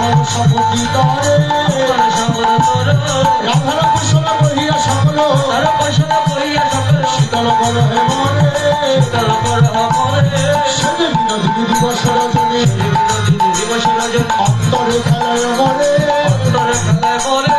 আমার সপতি তরে সকল তোর রাধার কুশল বহিয়া সকল দিবস রজন অন্তরে খেলায় মরে অন্তরে খেলায় মরে।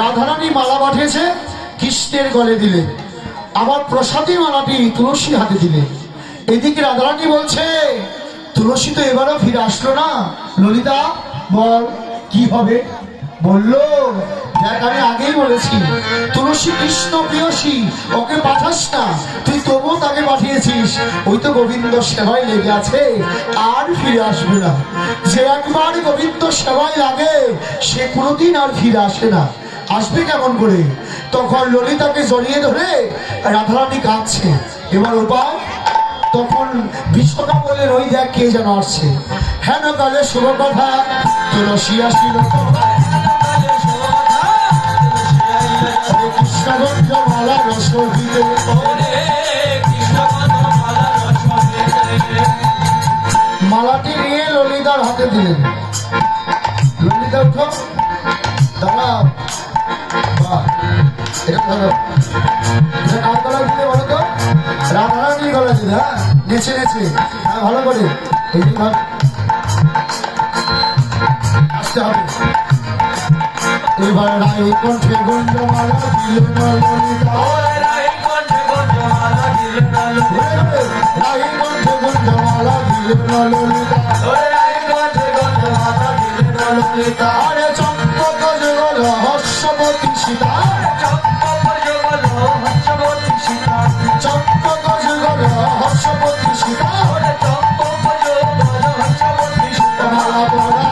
রাধারানী মালা পাঠিয়েছে, কৃষ্ণের গলে দিলে। আবার প্রসাদী মালাটি তুলসী হাতে দিলে। এদিকে রাধারানী বলছে, তুলসী তো এবারও ফিরে আসলো না। ললিতা, বল, কি হবে? বলল, দেখ, আমি আগেই বলেছি, তুলসী কৃষ্ণ প্রিয়সী, ওকে পাঠাস না। তুই তবুও তাকে পাঠিয়েছিস। ওই তো গোবিন্দ সেবায় লেগে আছে, আর ফিরে আসবে না। যে একবার গোবিন্দ সেবায় লাগে, সে কোনোদিন আর ফিরে আসে না। আসবে কেমন করে? তখন ললিতাকে জড়িয়ে ধরে রাধারানী কাঁদছে। এবার উপায় তখন বিশ্বকা বলে ওই দেখ কে যেন আসছে? হেন কালে শুভ কথা, তুলসী মালাটি নিয়ে ললিতার হাতে দিলেন। ললিতা বাহ এটা ধরো এটা কার গলা দিলে বলো তো রাধারানীর গলা দিলে হ্যাঁ নেচে নেচে হ্যাঁ ভালো করে এই যে আসতে হবে এবার রায় কণ্ঠে গঞ্জ মালা দিল না ললিতা রায় কণ্ঠে গঞ্জ মালা দিল না ললিতা আরে চম্পক যুগল হর্ষবতী সীতা চম্পক যুগল হর্ষবতী সীতা। মালা পরায়ে দিল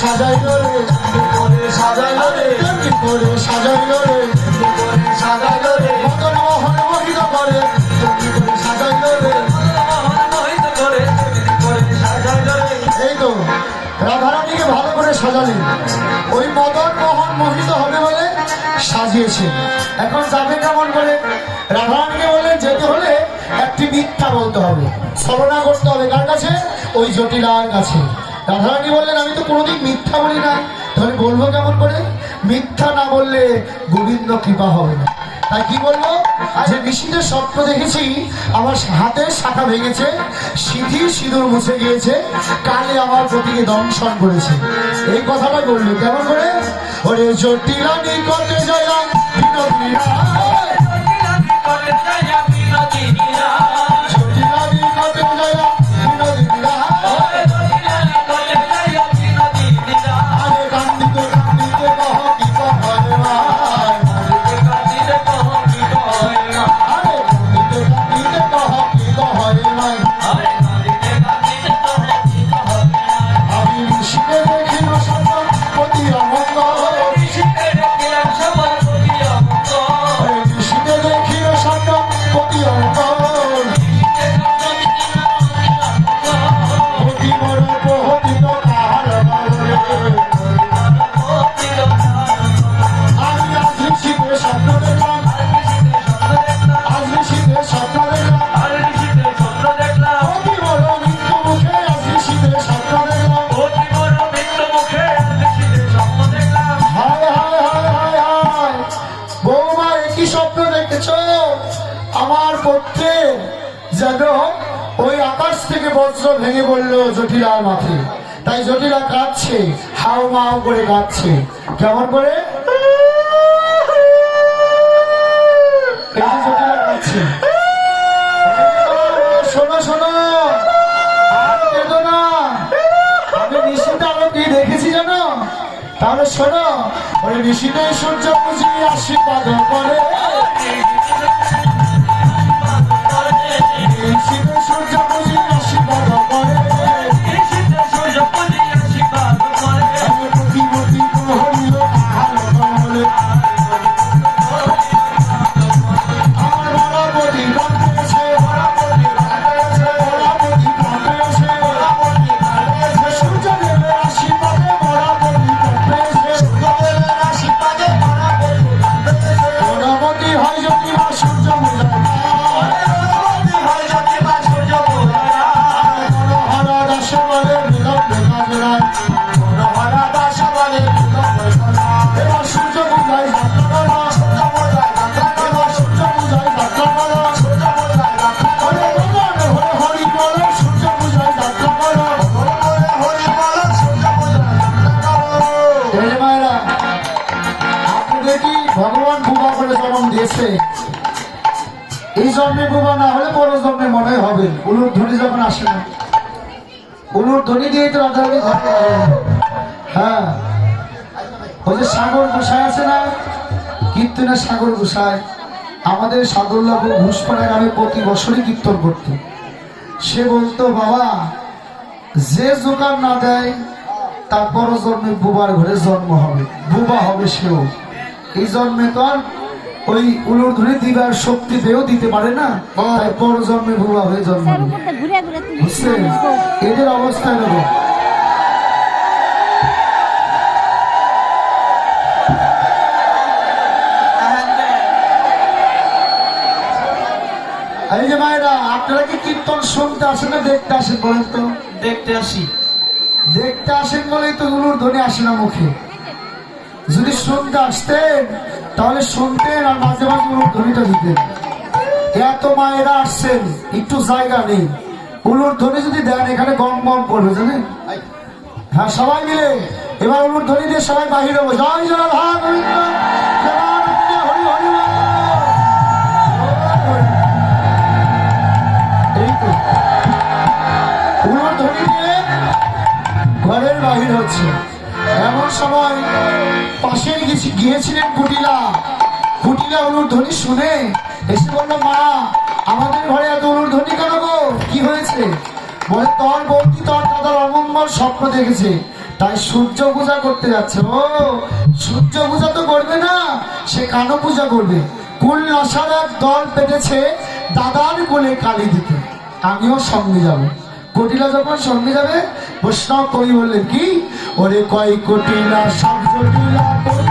সাজাইল রে তেমনি করে রে রে। এই তো, রাধারানীকে ভালো করে সাজালেন ওই মদন মোহন মোহিত হবে বলে সাজিয়েছে। এখন যাবে কেমন করে? রাধারানীকে বলে, যেতে হলে একটি মিথ্যা বলতে হবে। ছলনা করতে হবে কার কাছে? ওই জটিলার কাছে। রাধারানী বললেন, আমি তো কোনোদিন মিথ্যা বলি না তাহলে বলব কেমন করে? মিথ্যা না বললে গোবিন্দ কৃপা হবে না। তাই কি বলব? যে নিশীতের স্বপ্ন দেখেছি, আমার হাতের শাখা ভেঙেছে সিঁথি সিঁদুর মুছে গিয়েছে, কালে আমার প্রতিকে দংশন করেছে। এই কথাটা বলল কেমন করে? ওরে জটিলা নিকটে জয়া বিনোদিনী পক্ষে যেন ওই আকাশ থেকে বজ্র ভেঙে পড়ল জটিলার মাথায় তাই জটিলা কাঁদছে, হাও মাও করে কাঁদছে। কেমন করে? জটিলা কাঁদছে। শোনো শোনো। আর আমি নিশ্চিত আলো কি দেখেছি জানো তাহলে শোনো, ওই ঋষিতে সূর্য পুজি আশীর্বাদ করে। জন্ম এই জন্মে বুবা না হলে জন্মে মনে হবে। উলুর যখন আসে না। উলুর দিয়ে তো হ্যাঁ। সাগর গোসাই আছে না? কীর্তনের সাগর গোসাই। আমাদের ঘুষপাড়া গ্রামে প্রতি বছরই কীর্তন করত। সে বলতো, বাবা, যে জোগাড় না দেয় তার পর জন্মে বুবার ঘরে জন্ম হবে। বুবা হবে সেও। এই জন্মে তো আর ওই উলুর ধরে দিবার শক্তি পেয়েও দিতে পারে না তাই পর জন্মে বুবা হয়ে জন্ম বুঝছেন? এদের অবস্থা নেব এই যে মায়েরা আপনারা কি কীর্তন শুনতে আসেন না দেখতে আসেন বলেন তো? দেখতে আসি। দেখতে আসেন বলেই তো গুলোর ধ্বনি আসে না মুখে। যদি শুনতে আসতেন তাহলে শুনতেন আর মাঝে মাঝে ধ্বনিটা দিতেন। এত মায়েরা আসছেন, একটু জায়গা নেই। উলুর ধ্বনি যদি দেন, এখানে গম গম পড়বে, জানেন? হ্যাঁ সবাই মিলে। এবার উলুর ধ্বনি দিয়ে সবাই বাহির হব জয় জয় দিয়ে ঘরের বাহির হচ্ছে। এমন সময় গেছি গিয়েছিলেন কুটিলা। কুটিলা অনুর ধ্বনি শুনে এসে বলল, মা, আমাদের ঘরে এত অনুর ধ্বনি কেন গো? কি হয়েছে? বলে, তোর বৌদি, তোর দাদার অমঙ্গল স্বপ্ন দেখেছে। তাই সূর্য পূজা করতে যাচ্ছে। ও, সূর্য পূজা তো করবে না, সে কানো পূজা করবে? কুল নশার এক দল পেটেছে দাদার কোলে কালি দিতে। আমিও সঙ্গে যাব। কটিলা যখন সঙ্গে যাবে বৈষ্ণব কবি বললেন কি? ওরে কয় কটিলা সব জটিলা পরীক্ষা বাড়ি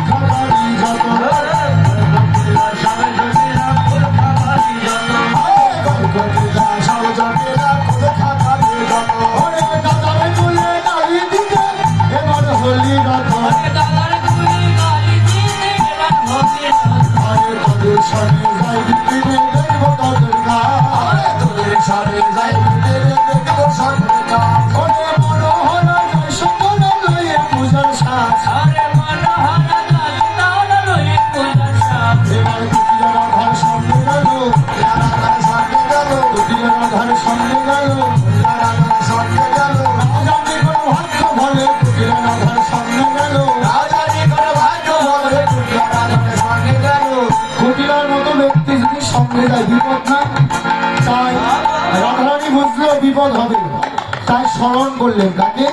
সঙ্গে যায় বিপদ না তাই রাধারানী বুঝলো বিপদ হবে তাই স্মরণ করলেন কাকে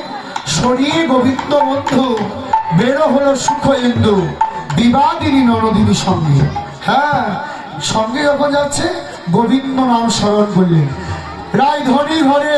সরিয়ে গোবিন্দ বন্ধু, বেরো হলো সুখ ইন্দু, বিবাদিনী ননদিনী সঙ্গে। হ্যাঁ সঙ্গে যখন যাচ্ছে? গোবিন্দ নাম স্মরণ করলেন। রায় ধনী ঘরে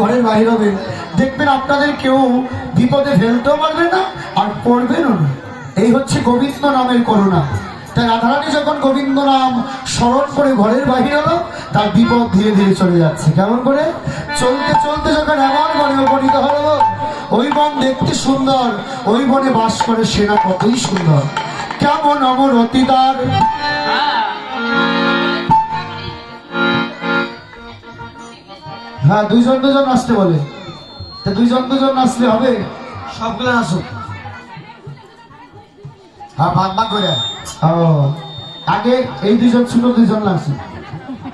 ঘরের বাহির হবেন দেখবেন আপনাদের কেউ বিপদে ফেলতেও পারবে না আর পড়বেনও না। এই হচ্ছে গোবিন্দ নামের করুণা। তাই রাধারানী যখন গোবিন্দ নাম স্মরণ করে ঘরের বাহির হলো তার বিপদ ধীরে ধীরে চলে যাচ্ছে। কেমন করে? চলতে চলতে যখন এমন বনে উপনীত হলো, ওই বন দেখতে সুন্দর, ওই বনে বাস করে সেনা কতই সুন্দর। কেমন অমর অতিদার হ্যাঁ দুইজন দুজন আসতে বলে। তা দুইজন দুজন আসলে হবে? সবগুলো আসুক। হ্যাঁ ভাগ ভাগ করে। ও আগে এই দুইজন ছোট দুইজন লাগছে।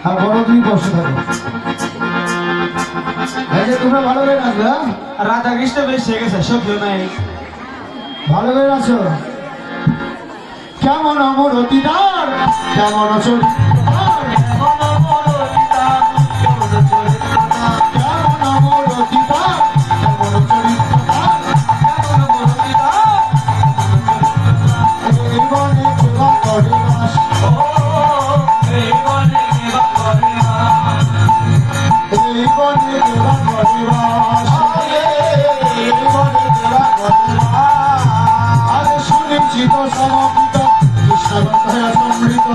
হ্যাঁ বড় দুই বসে থাকে তোমরা ভালো করে নাচবে হ্যাঁ? রাধা কৃষ্ণ বেশ হয়ে গেছে সব নাই। ভালো করে আছো? কেমন অমর অতিদার কেমন চরিত্র শুনেছি তো সমপিত কৃষ্ণ কথায় সমৃত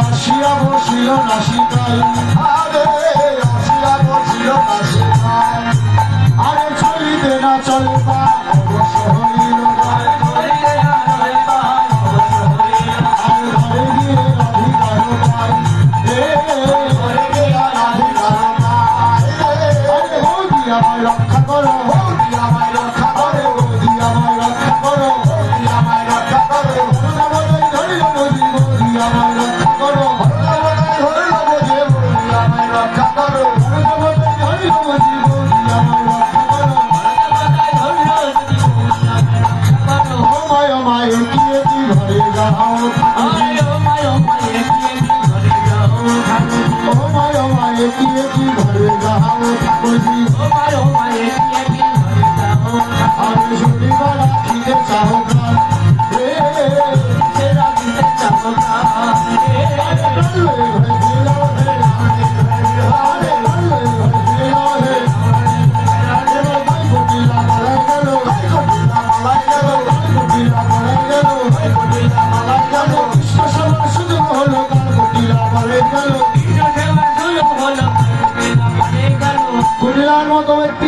আসিয়া বসিল নাসিকায় আরে আসিয়া বসিল নাসিকায় আরে চলিতে না চলে পা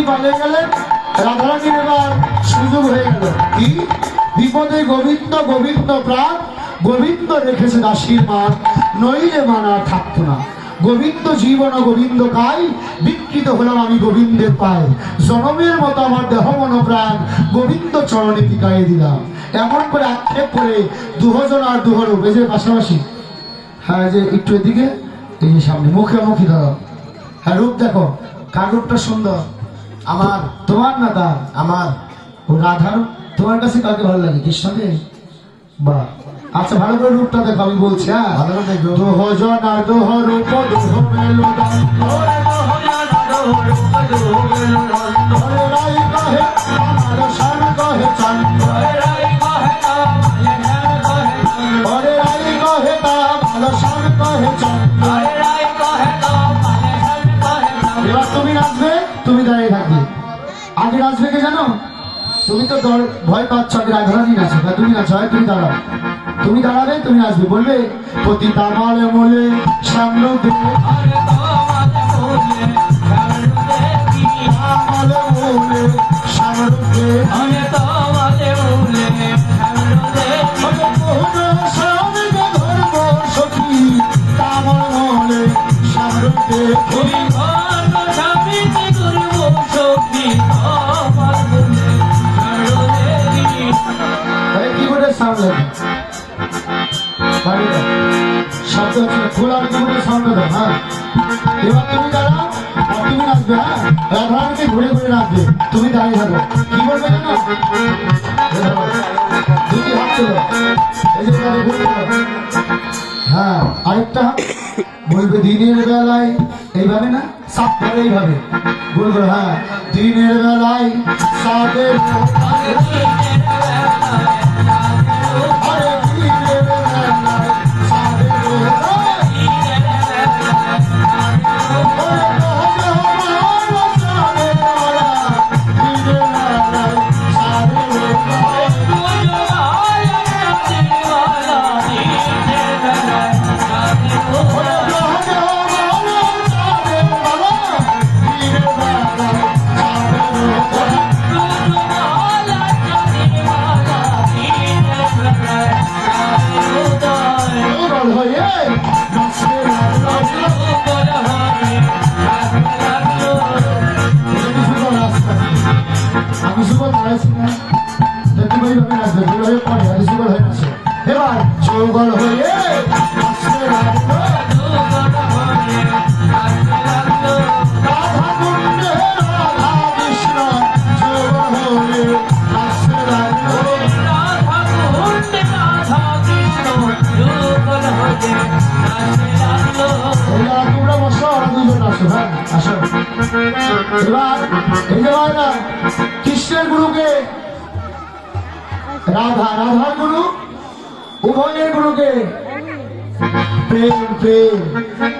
পালিয়ে গেলেন, রাধারানীর এবার সুযোগ হয়ে গেল। কি? বিপদে গোবিন্দ গোবিন্দ প্রাণ, গোবিন্দ রেখেছে দাসীর মান নইলে মানা থাকতো না। গোবিন্দ জীবন গোবিন্দ কাই বিকৃত হলাম আমি গোবিন্দের পায়ে। জনমের মতো আমার দেহ মন প্রাণ, গোবিন্দ চরণে টিকাই দিলাম। এমন করে আক্ষেপ করে দুহজন আর দুহর বেজের পাশাপাশি। হ্যাঁ যে একটু এদিকে, এই যে সামনে। মুখে মুখে ধরো। হ্যাঁ রূপ দেখো। কার রূপটা সুন্দর। আমার তোমার না তার আমার ও রাধার তোমার কাছে কাকে ভালো লাগে কৃষ্ণকে বাহ আচ্ছা ভালো করে রূপটা দেখো আমি বলছি হ্যাঁ ভালো করে দেখো। দোহ জন আর দোহ রূপ দোহ মেলো রূপ যুগল রন্ধ ওরে রাই কহে আমার শান কহে চন্দ্র রাই কহে আগে নাচবে কে জানো? তুমি তো ভয় পাচ্ছ আগে রাধারানী নাচো তা তুমি নাচো হয় তুমি দাঁড়াও। তুমি দাঁড়াবে তুমি নাচবে বলবে পতি তামালে মোলে সামনে সামনে দে হ্যাঁ এবার হ্যাঁ? বলবে জানো? দুটি হাত। হ্যাঁ বলবে, দিনের বেলায়, এইভাবে না? সাপ এইভাবে। করে হ্যাঁ দিনের বেলায় সাপের কৃষ্ণের গুরুকে। রাধা, রাধার গুরু, উভয়ের গুরুকে। প্রেম প্রেম।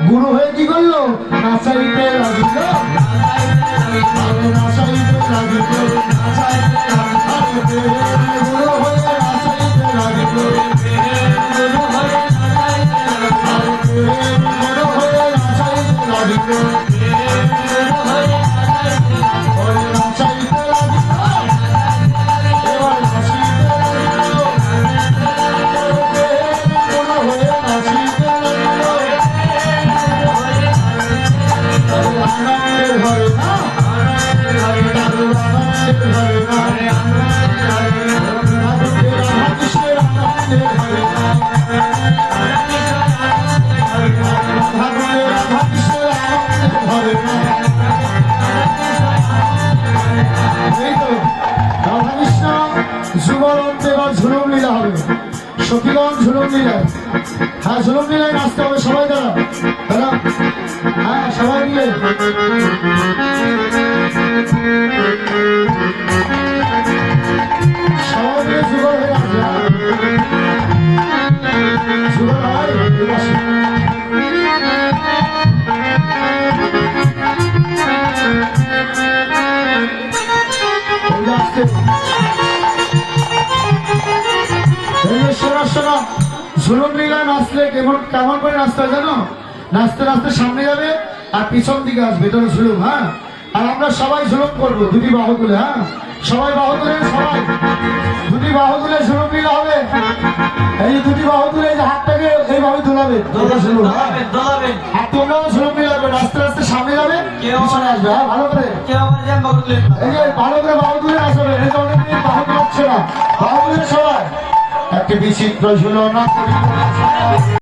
গুরু হয়ে কি করল? নাচাইতে লাগিল নাচাইতে ঝুলুম লীলায় হ্যাঁ ঝুলুম লীলায় নাচতে হবে, সবাই দাঁড়া দাঁড়া হ্যাঁ সবাই মিলে। সবাই মিলে যুগল হয়ে যুগল হয়, এই পাশে। ঝুলন লীলা নাচলে কেমন কেমন করে নাচতে হয় জানো? নাচতে নাচতে সামনে যাবে আর পিছন দিকে আসবে এটা হলো ঝুলুম হ্যাঁ? আর আমরা সবাই ঝুলুম করব দুটি বাহু তুলে হ্যাঁ? সবাই বাহু তুলে সবাই। দুটি বাহু তুলে ঝুলুম লীলা হবে। এই যে দুটি বাহু তুলে এই যে হাতটাকে এইভাবে দুলাবে এটা হ্যাঁ আর তোমরাও ঝুলুম লীলা করবে নাচতে নাচতে সামনে যাবে পিছনে আসবে হ্যাঁ ভালো করে। এই যে ভালো করে বাহু তুলে আসবে এই যে অনেকদিন বাহু তুলছে না। বাহু তুলে সবাই। একটা বিচিত্র ঝুলনা করিব